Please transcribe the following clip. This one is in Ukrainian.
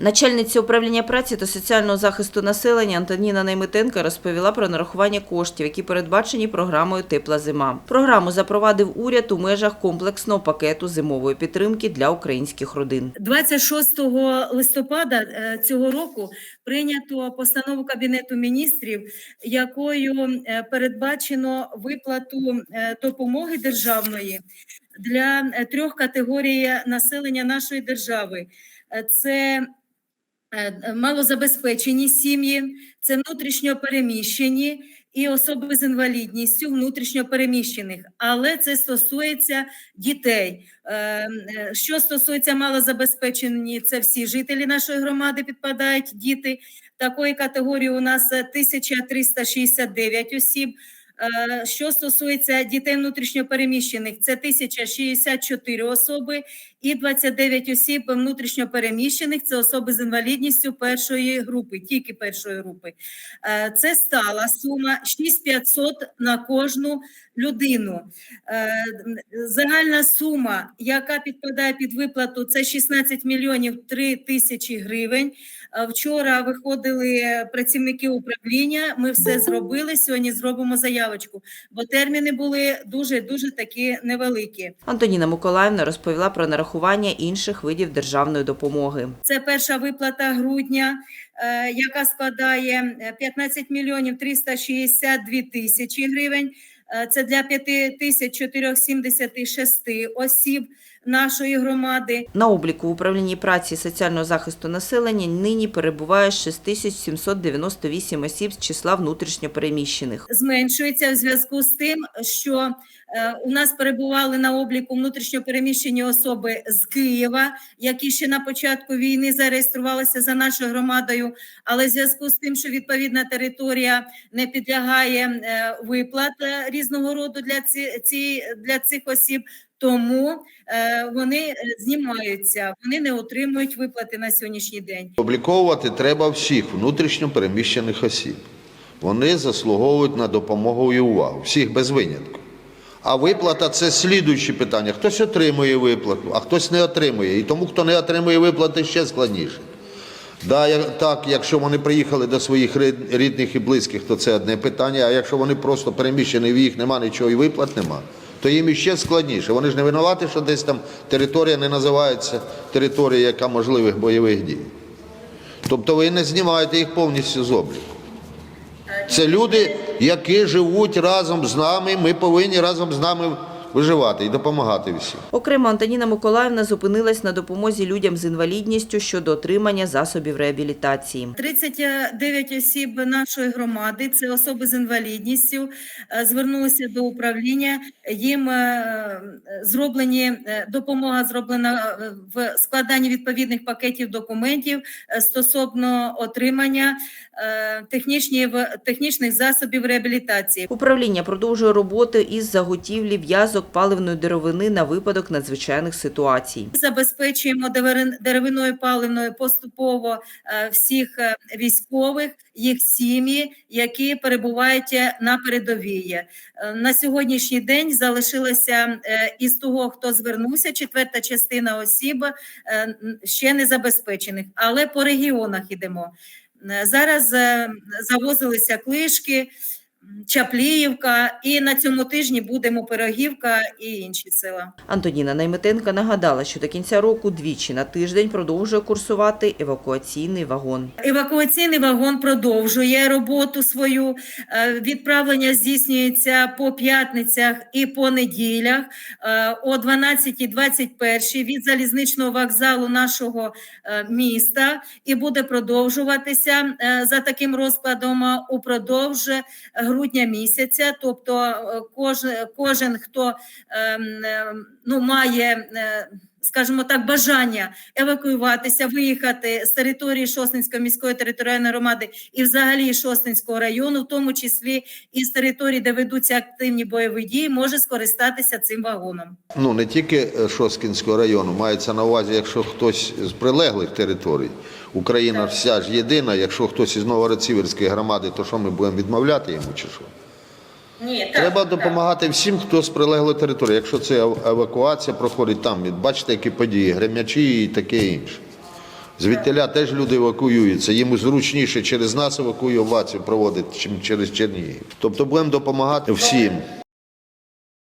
Начальниця управління праці та соціального захисту населення Антоніна Найметенка розповіла про нарахування коштів, які передбачені програмою Тепла зима. Програму запровадив уряд у межах комплексного пакету зимової підтримки для українських родин. 26 листопада е, цього року прийнято постанову Кабінету міністрів, якою е, передбачено виплату е, допомоги державної для трьох категорій населення нашої держави. Це малозабезпечені сім'ї, це внутрішньо переміщені і особи з інвалідністю внутрішньо переміщених, але це стосується дітей. Е, е, Що стосується малозабезпечені, це всі жителі нашої громади підпадають діти. Такої категорії у нас е, 1369 осіб. Е, Що стосується дітей внутрішньопереміщених, це 1064 особи і 29 осіб внутрішньопереміщених, це особи з інвалідністю першої групи, тільки першої групи. Е, Це стала сума 6500 на кожну людину. Е, Загальна сума, яка підпадає під виплату, це 16 мільйонів 3 тисячі гривень. Вчора виходили працівники управління. Ми все зробили. Сьогодні зробимо заявочку, бо терміни були дуже дуже такі невеликі. Антоніна Миколаївна розповіла про нарахування інших видів державної допомоги. Це перша виплата грудня, е, яка складає е, 15 мільйонів 362 тисячі гривень. Е, Це для 5476 осіб нашої громади. На обліку в управлінні праці і соціального захисту населення нині перебуває 6798 осіб з числа внутрішньопереміщених. зменшується в зв'язку з тим, що е, у нас перебували на обліку внутрішньопереміщені особи з Києва, які ще на початку війни зареєструвалися за нашою громадою, але в зв'язку з тим, що відповідна територія не підлягає е, виплат різного роду для ці для цих осіб. Тому е, вони е, знімаються, вони не отримують виплати на сьогоднішній день. Обліковувати треба всіх внутрішньо переміщених осіб. Вони заслуговують на допомогу і увагу, всіх без винятку. А виплата це слідуючі питання. Хтось отримує виплату, а хтось не отримує. І тому, хто не отримує виплати, ще складніше. Да, так, якщо вони приїхали до своїх рідних і близьких, то це одне питання. А якщо вони просто переміщені, в їх нема нічого і виплат нема, то їм іще складніше. Вони ж не винуваті, що десь там територія не називається територія, яка можливих бойових дій. Тобто ви не знімаєте їх повністю з обліку. Це люди, які живуть разом з нами. Ми повинні разом з нами виживати і допомагати всім. Окремо Антоніна Миколаївна зупинилась на допомозі людям з інвалідністю щодо отримання засобів реабілітації. 39 осіб нашої громади, це особи з інвалідністю, е, звернулися до управління. Їм е, зроблені е, допомога зроблена в складанні відповідних пакетів документів стосовно отримання технічні- технічних засобів реабілітації. Управління продовжує роботи із заготівлі в'язок паливної деревини на випадок надзвичайних ситуацій. Забезпечуємо деревин- деревиною паливною поступово е, всіх е, військових, їх сім'ї, які перебувають е, на передовій. На сьогоднішній день залишилося із того, хто звернувся, четверта частина осіб ще не забезпечених, але по регіонах ідемо. Зараз завозилися клишки. Чапліївка, і на цьому тижні будемо Пирогівка і інші села. Антоніна Найметенка нагадала, що до кінця року двічі на тиждень продовжує курсувати евакуаційний вагон. Евакуаційний вагон продовжує роботу свою. Е, Відправлення здійснюється по п'ятницях і по неділях е, о 12.21 від залізничного вокзалу нашого е, міста і буде продовжуватися за таким розкладом упродовж грудня місяця. Тобто е, кожен, кожен хто ем, ем, ну, має. Скажімо так, бажання евакуюватися, виїхати з території Шостинської міської територіальної громади і взагалі Шостинського району, в тому числі і з території, де ведуться активні бойові дії, може скористатися цим вагоном. Ну не тільки е, Шосткінського району, мається на увазі, якщо хтось з прилеглих територій. Україна вся ж єдина. Якщо хтось із Новороцівської громади, то що ми будемо відмовляти йому чи що? Ні, Треба допомагати всім, хто з прилеглої території. Якщо це ев- евакуація проходить там, бачите, які події, гремячі і таке інше. Звідтиля теж люди евакуюються. Їм зручніше через нас евакуювати проводити, чим через Чернігів. Тобто будемо допомагати всім.